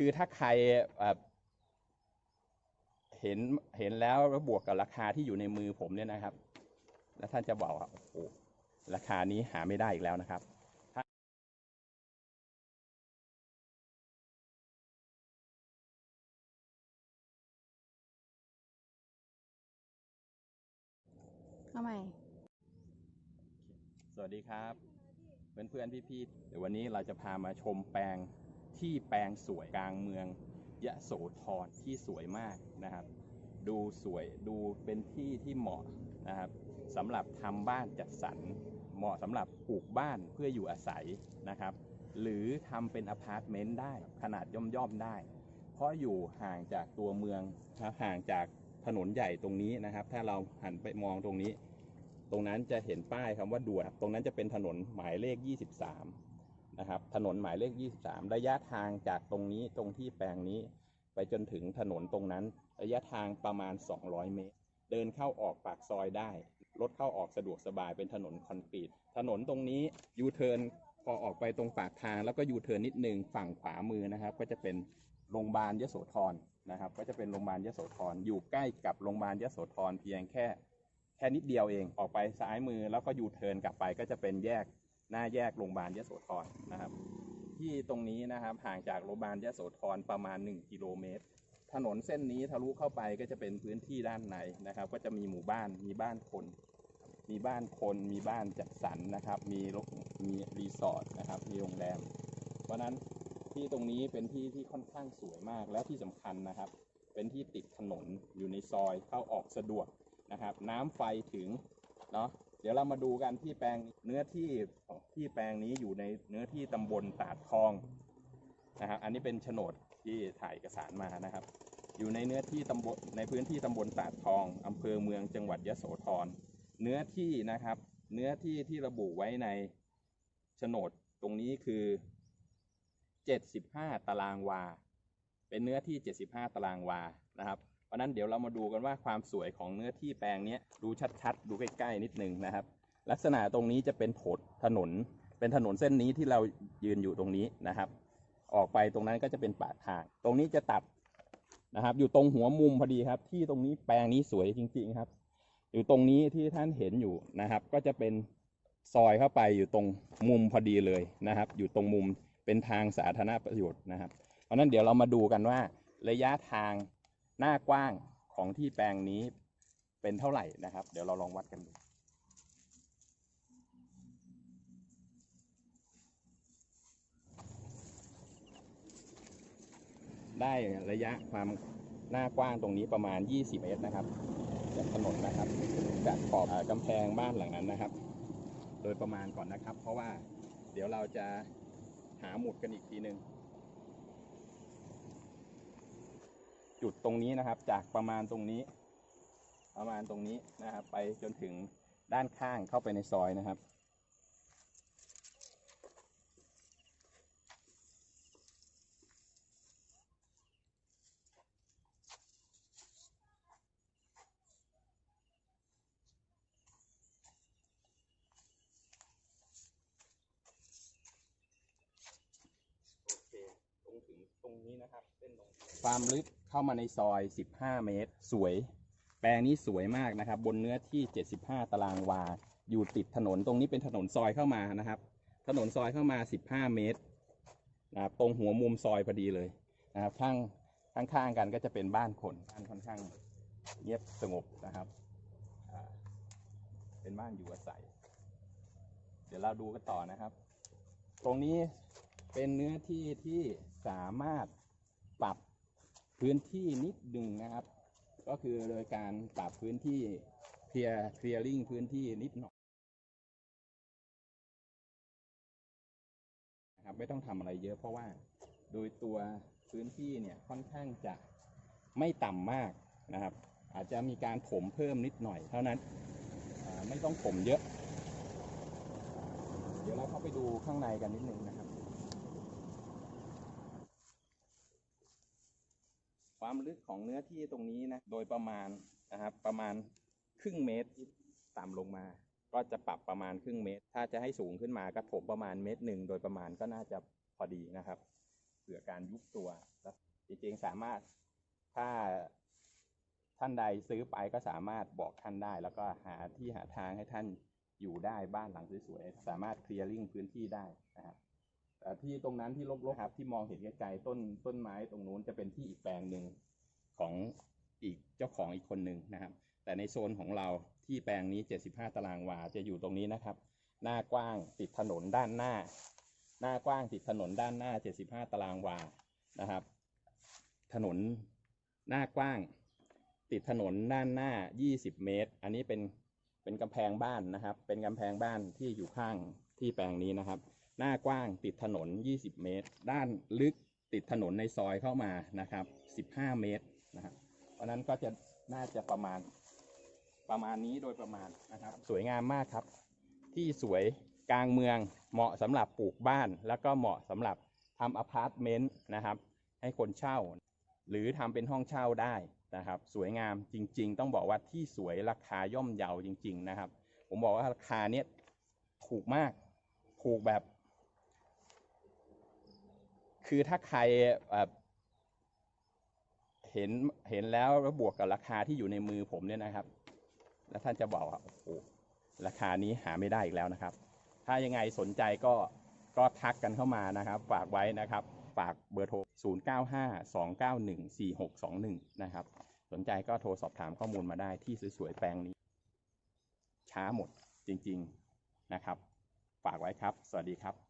คือถ้าใครแบบเห็นเห็นแล้วแล้วบวกกับราคาที่อยู่ในมือผมเนี่ยนะครับ แล้วท่านจะบอกว่าโอ้โหราคานี้หาไม่ได้อีกแล้วนะครับเอาใหม่สวัสดีครับ เพื่อนเพื่อนพี่พี่ๆเดี๋ยววันนี้เราจะพามาชมแปลง ที่แปลงสวยกลางเมืองยะโสธรที่สวยมากนะครับ ดูสวยดูเป็นที่ที่เหมาะนะครับสำหรับทำบ้านจัดสรรเหมาะสำหรับปลูกบ้านเพื่ออยู่อาศัยนะครับ หรือทำเป็นอพาร์ตเมนต์ได้ขนาดย่อมๆได้ เพราะอยู่ห่างจากตัวเมืองครับห่างจากถนนใหญ่ตรงนี้นะครับ ถ้าเราหันไปมองตรงนี้ ตรงนั้นจะเห็นป้ายคำว่าด่วนตรงนั้นจะเป็นถนนหมายเลข 23 นะครับ ถนนหมายเลข 23 ระยะทางจากตรงนี้ตรงที่แปลงนี้ ไปจนถึงถนนตรงนั้น ระยะทางประมาณ 200 เมตร เดินเข้าออกปากซอยได้ รถเข้าออกสะดวกสบายเป็นถนนคอนกรีต ถนนตรงนี้ยูเทิร์นพอออกไปตรงปากทางแล้วก็ยูเทิร์นนิดนึงฝั่งขวามือนะครับ ก็จะเป็นโรงพยาบาลยโสธรนะครับ ก็จะเป็นโรงพยาบาลยโสธรอยู่ใกล้กับโรงพยาบาลยโสธรเพียงแค่แค่นิดเดียวเองออกไปซ้ายมือแล้วก็ยูเทิร์นกลับไปก็จะเป็นแยก หน้าแยกโรงพยาบาลยโสธรนะครับ ที่ตรงนี้นะครับห่างจากโรงพยาบาลยโสธรประมาณ 1 กิโลเมตร ถนนเส้นนี้ทะลุเข้าไปก็จะเป็นพื้นที่ด้านในนะครับ ก็จะมีหมู่บ้านมีบ้านคน มีบ้านคนมีบ้านจัดสรรนะครับ มีรงมีรีสอร์ทนะครับมีโรงแรม เพราะฉะนั้นที่ตรงนี้เป็นที่ที่ค่อนข้างสวยมากและที่สำคัญนะครับ เป็นที่ติดถนนอยู่ในซอยเข้าออกสะดวกนะครับ น้ำไฟถึงเนาะ เดี๋ยวเรามาดูกันที่แปลงเนื้อที่ที่แปลงนี้อยู่ในเนื้อที่ตำบลตาดทองนะครับอันนี้เป็นโฉนดที่ถ่ายเอกสารมานะครับ อยู่ในเนื้อที่ตำบลในพื้นที่ตำบลตาดทองอำเภอเมืองจังหวัดยโสธรเนื้อที่นะครับ เนื้อที่ที่ระบุไว้ในโฉนดตรงนี้คือ 75 ตารางวา เป็นเนื้อที่ 75 ตารางวานะครับ เพราะนั้นเดี๋ยวเรามาดูกันว่าความสวยของเนื้อที่แปลงนี้ดูชัดๆ ดูใกล้ๆนิดนึงนะครับ ลักษณะตรงนี้จะเป็นถดถนน เป็นถนนเส้นนี้ที่เรายืนอยู่ตรงนี้นะครับ ออกไปตรงนั้นก็จะเป็นป่าทาง ตรงนี้จะตัดนะครับ อยู่ตรงหัวมุมพอดีครับ ที่ตรงนี้แปลงนี้สวยจริง ๆครับ อยู่ตรงนี้ที่ท่านเห็นอยู่นะครับ ก็จะเป็นซอยเข้าไปอยู่ตรงมุมพอดีเลยนะครับ อยู่ตรงมุมเป็นทางสาธารณประโยชน์นะครับ เพราะนั้นเดี๋ยวเรามาดูกันว่าระยะทาง หน้ากว้างของที่แปลงนี้เป็นเท่าไหร่นะครับ เดี๋ยวเราลองวัดกันดูได้ระยะความหน้ากว้างตรงนี้ประมาณ 20 เมตรนะครับจากถนนนะครับจากขอบเอ่อกำแพงบ้านหลังนั้นนะครับ โดยประมาณก่อนนะครับ เพราะว่าเดี๋ยวเราจะหาหมุดกันอีกทีหนึ่ง จุดตรงนี้นะครับ จากประมาณตรงนี้ ประมาณตรงนี้นะครับ ไปจนถึงด้านข้างเข้าไปในซอยนะครับโอเคตรงถึงตรงนี้นะครับเส้นตรงความลึก เข้ามาในซอย 15 เมตร สวย แปลงนี้สวยมากนะครับ บนเนื้อที่ 75 ตารางวา อยู่ติดถนนตรงนี้เป็นถนนซอยเข้ามานะครับ ถนนซอยเข้ามา 15 เมตรนะครับตรงหัวมุมซอยพอดีเลยนะครับข้างข้างๆกันก็จะเป็นบ้านคนบ้านค่อนข้างเงียบสงบนะครับ เป็นบ้านอยู่อาศัย เดี๋ยวเราดูกันต่อนะครับ ตรงนี้เป็นเนื้อที่ที่สามารถปรับ พื้นที่นิดดึงนะครับ ก็คือโดยการปรับพื้นที่เคลียร์เคลียร์ลิงพื้นที่นิดหน่อยนะครับไม่ต้องทำอะไรเยอะเพราะว่าโดยตัวพื้นที่เนี่ยค่อนข้างจะไม่ต่ำมากนะครับ อาจจะมีการถมเพิ่มนิดหน่อยเท่านั้นไม่ต้องถมเยอะ เดี๋ยวเราเข้าไปดูข้างในกันนิดนึงนะครับ ความลึกของเนื้อที่ตรงนี้นะโดยประมาณนะครับประมาณครึ่งเมตรต่ำลงมา ก็จะปรับประมาณครึ่งเมตร ถ้าจะให้สูงขึ้นมาก็ถมประมาณเมตรหนึ่งโดยประมาณก็น่าจะพอดีนะครับเผื่อการยุบตัวแล้วจริงๆสามารถถ้าท่านใดซื้อไปก็สามารถบอกท่านได้ แล้วก็หาที่หาทางให้ท่านอยู่ได้บ้านหลังสวยๆสามารถเคลียร์ลิงพื้นที่ได้นะครับ แต่ที่ตรงนั้นที่รกๆครับ ที่มองเห็นไกลๆต้นต้นไม้ตรงนู้นจะเป็นที่อีกแปลงหนึ่งของอีกเจ้าของอีกคนหนึ่งนะครับ แต่ในโซนของเราที่แปลงนี้ 75 ตารางวาจะอยู่ตรงนี้นะครับ หน้ากว้างติดถนนด้านหน้า หน้ากว้างติดถนนด้านหน้า 75 ตารางวานะครับ ถนนหน้ากว้าง ติดถนนด้านหน้า 20 เมตร อันนี้เป็นเป็นกำแพงบ้านนะครับ เป็นกำแพงบ้านที่อยู่ข้างที่แปลงนี้นะครับ หน้ากว้างติดถนน 20 เมตร ด้านลึกติดถนนในซอยเข้ามานะครับ 15 เมตรนะครับเพราะนั้นก็จะน่าจะประมาณประมาณนี้โดยประมาณนะครับ สวยงามมากครับ ที่สวยกลางเมืองเหมาะสำหรับปลูกบ้าน แล้วก็เหมาะสำหรับทำอพาร์ตเมนต์นะครับ ให้คนเช่า หรือทำเป็นห้องเช่าได้นะครับ สวยงามจริง ๆ ต้องบอกว่าที่สวยราคาย่อมเยาจริง ๆ นะครับ ผมบอกว่าราคาเนี้ยถูกมากถูกแบบ คือถ้าใครเห็นเห็นแล้วแล้วบวกกับราคาที่อยู่ในมือผมเนี่ยนะครับ แล้วท่านจะบอกว่าโอ้โหราคานี้หาไม่ได้อีกแล้วนะครับ ถ้ายังไงสนใจก็ก็ทักกันเข้ามานะครับ ฝากไว้นะครับ ฝากเบอร์โทร 0952914621 นะครับ สนใจก็โทรสอบถามข้อมูลมาได้ที่สวยๆแปลงนี้ ช้าหมดจริง ๆนะครับ ฝากไว้ครับ สวัสดีครับ